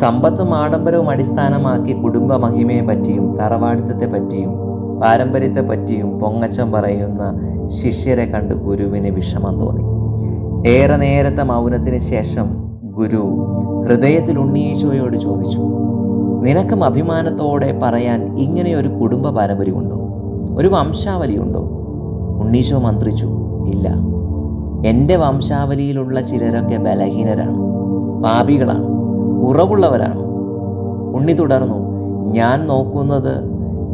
സമ്പത്തും ആഡംബരവും അടിസ്ഥാനമാക്കി കുടുംബ പറ്റിയും പാരമ്പര്യത്തെ പറ്റിയും പൊങ്ങച്ചം പറയുന്ന ശിഷ്യരെ കണ്ട് ഗുരുവിന് വിഷമം തോന്നി. ഏറെ നേരത്തെ മൗനത്തിന് ശേഷം ഗുരു ഹൃദയത്തിൽ ഉണ്ണീശോയോട് ചോദിച്ചു നിനക്കും അഭിമാനത്തോടെ പറയാൻ ഇങ്ങനെയൊരു കുടുംബ പാരമ്പര്യമുണ്ടോ ഒരു വംശാവലിയുണ്ടോ ഉണ്ണീശോ മന്ത്രിച്ചു ഇല്ല. എന്റെ വംശാവലിയിലുള്ള ചിലരൊക്കെ ബലഹീനരാണ് പാപികളാണ്. കുറവുള്ളവരാണ് ഉണ്ണി തുടർന്നു ഞാൻ നോക്കുന്നത്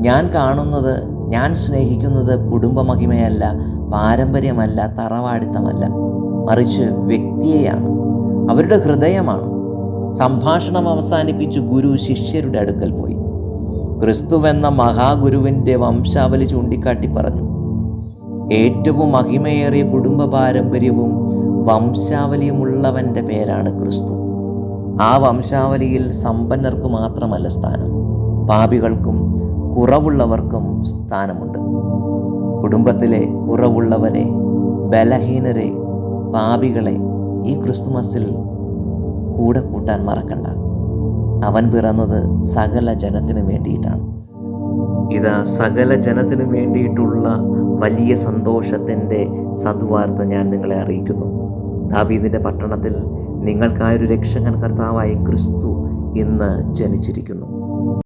ഞാൻ കാണുന്നത് ഞാൻ സ്നേഹിക്കുന്നത് കുടുംബമഹിമയല്ല പാരമ്പര്യമല്ല തറവാടിത്തമല്ല. മറിച്ച് വ്യക്തിയെയാണ്. അവരുടെ ഹൃദയമാണ്. സംഭാഷണം അവസാനിപ്പിച്ച് ഗുരു ശിഷ്യരുടെ അടുക്കൽ പോയി. ക്രിസ്തുവെന്ന മഹാഗുരുവിന്റെ വംശാവലി ചൂണ്ടിക്കാട്ടി പറഞ്ഞു ഏറ്റവും മഹിമയേറിയ കുടുംബ പാരമ്പര്യവും വംശാവലിയുമുള്ളവന്റെ പേരാണ് ക്രിസ്തു. ആ വംശാവലിയിൽ സമ്പന്നർക്ക് മാത്രമല്ല സ്ഥാനം. പാപികൾക്കും കുറവുള്ളവർക്കും സ്ഥാനമുണ്ട്. കുടുംബത്തിലെ കുറവുള്ളവരെ ബലഹീനരെ പാപികളെ ഈ ക്രിസ്തുമസിൽ കൂടെ കൂട്ടാൻ മറക്കണ്ട. അവൻ പിറന്നത് സകല ജനത്തിനു വേണ്ടിയിട്ടാണ്. ഇത് സകല ജനത്തിനു വേണ്ടിയിട്ടുള്ള വലിയ സന്തോഷത്തിന്റെ സദ്വാർത്ത ഞാൻ നിങ്ങളെ അറിയിക്കുന്നു. ദാവീദിന്റെ പട്ടണത്തിൽ നിങ്ങൾക്കായൊരു രക്ഷകൻ കർത്താവായി ക്രിസ്തു ഇന്ന് ജനിച്ചിരിക്കുന്നു.